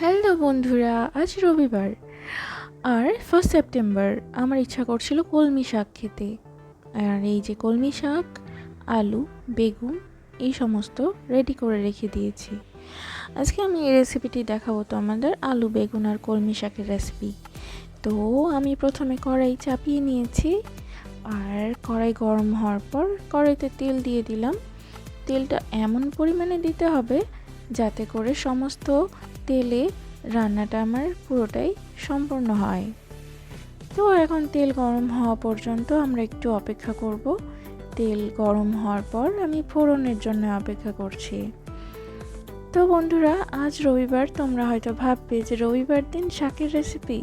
Hello বন্ধুরা, আজ রবিবার আর ফার্স্ট সেপ্টেম্বর আমার ইচ্ছা করছিল কলমি শাক খেতে। আর এই যে কলমি শাক, আলু, বেগুন, এই সমস্ত রেডি করে রেখে দিয়েছি। আজকে আমি এই রেসিপিটি দেখাবো তো আমাদের আলু, বেগুন আর কলমি শাকের রেসিপি তো আমি প্রথমে কড়াই চাপিয়ে নিয়েছি, আর কড়াই গরম হওয়ার পর কড়াইতে তেল দিয়ে দিলাম। তেলটা এমন পরিমাণে দিতে হবে যাতে করে সমস্ত তেলে রান্নাটা আমার পুরোটাই সম্পূর্ণ হয়। তো এখন তেল গরম হওয়া পর্যন্ত আমরা একটু অপেক্ষা করব। তেল গরম হওয়ার পর আমি ফোড়নের জন্য অপেক্ষা করছি। তো বন্ধুরা, আজ রবিবার তোমরা হয়তো ভাববে যে রবিবার দিন শাকের রেসিপি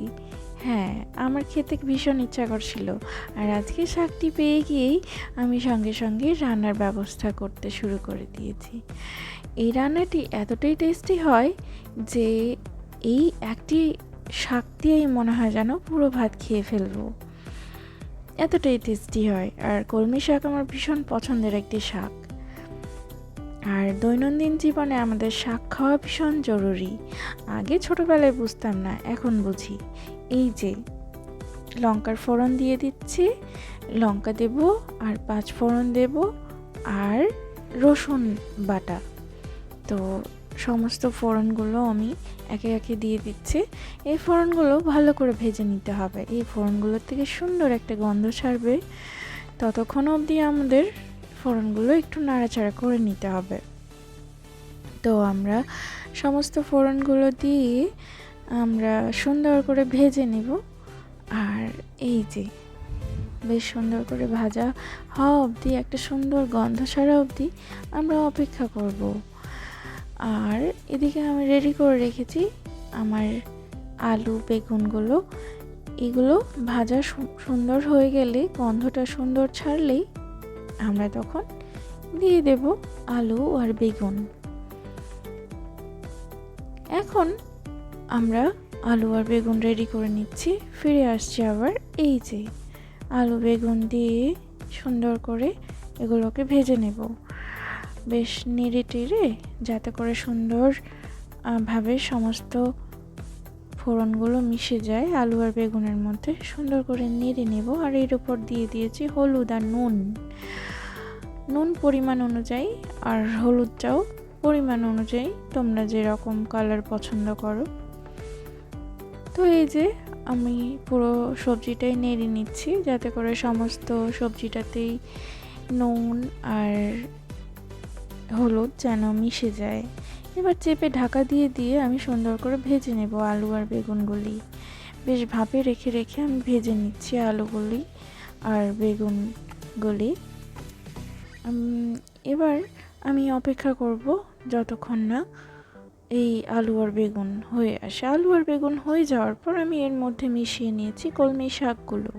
হ্যাঁ আমার খেতে ভীষণ ইচ্ছা করছিল আর আজকে শাকটি পেয়ে গিয়েই আমি সঙ্গে সঙ্গে রান্নার ব্যবস্থা করতে শুরু করে দিয়েছি। এই রান্নাটি এতটাই টেস্টি হয় যে এই একটি শাক দিয়েই মনে হয় যেন পুরো ভাত খেয়ে ফেলব। এতটাই টেস্টি হয়। আর কলমি শাক আমার ভীষণ পছন্দের একটি শাক। আর দৈনন্দিন জীবনে আমাদের শাক খাওয়া ভীষণ জরুরি। আগে ছোটোবেলায় বুঝতাম না, এখন বুঝি। এই যে, লঙ্কার ফোড়ন দিয়ে দিচ্ছি, লঙ্কা দেব আর পাঁচ ফোড়ন দেব আর রসুন বাটা। তো সমস্ত ফোড়নগুলো আমি একে একে দিয়ে দিচ্ছি। এই ফোড়নগুলো ভালো করে ভেজে নিতে হবে। এই ফোড়নগুলোর থেকে সুন্দর একটা গন্ধ ছাড়বে। ততক্ষণ অবধি আমাদের ফোড়নগুলো একটু নাড়াচাড়া করে নিতে হবে। তো আমরা সমস্ত ফোড়নগুলো দিয়ে আমরা সুন্দর করে ভেজে নেব। আর এই যে, বেশ সুন্দর করে ভাজা হওয়া অবধি, একটা সুন্দর গন্ধ সারা অবধি আমরা অপেক্ষা করব। আর এদিকে আমি রেডি করে রেখেছি আমার আলু, বেগুনগুলো। এগুলো ভাজা সুন্দর হয়ে গেলে, গন্ধটা সুন্দর ছাড়লেই আমরা তখন দিয়ে দেব আলু আর বেগুন। এখন আমরা আলু আর বেগুন রেডি করে নিচ্ছি। ফিরে আসছি আবার এই যে আলু, বেগুন দিয়ে সুন্দর করে এগুলোকে ভেজে নেব। বেশ নেড়ে টেড়ে যাতে করে সুন্দর ভাবে সমস্ত ফোড়নগুলো মিশে যায়। আলু আর বেগুনের মধ্যে সুন্দর করে নেড়ে নেব আর এর উপর দিয়ে দিয়েছি হলুদ আর নুন। নুন পরিমাণ অনুযায়ী আর হলুদটাও পরিমাণ অনুযায়ী তোমরা যেরকম কালার পছন্দ করো। তো এই যে আমি পুরো সবজিটাই নেড়ে নিচ্ছি, যাতে করে সমস্ত সবজিটাতেই নুন আর হলুদ যেন মিশে যায়। এবার চেপে ঢাকা দিয়ে দিয়ে আমি সুন্দর করে ভেজে নেব আলু আর বেগুনগুলি। বেশ ভাপে রেখে রেখে আমি ভেজে নিচ্ছি আলুগুলি আর বেগুনগুলি। এবার আমি অপেক্ষা করব যতক্ষণ না এই আলু আর বেগুন হয়ে আসে। আলু আর বেগুন হয়ে যাওয়ার পর আমি এর মধ্যে মিশিয়ে নিয়েছি কলমি শাকগুলো।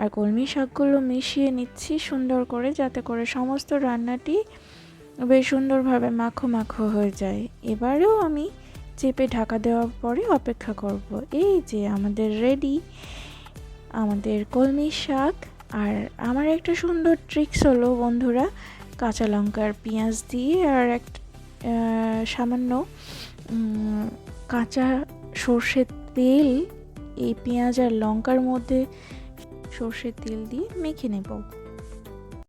আর কলমি শাকগুলো মিশিয়ে নিচ্ছি সুন্দর করে যাতে করে সমস্ত রান্নাটি বেশ সুন্দরভাবে মাখো মাখো হয়ে যায়। এবারেও আমি চেপে ঢাকা দেওয়ার পরে অপেক্ষা করব। এই যে আমাদের রেডি, আমাদের কলমি শাক। আর আমার একটা সুন্দর ট্রিক্স হলো বন্ধুরা, কাঁচা লঙ্কার পেঁয়াজ দিয়ে আর এক সামান্য কাঁচা সর্ষের তেল এই পেঁয়াজ আর লঙ্কার মধ্যে সর্ষের তেল দিয়ে মেখে নেব।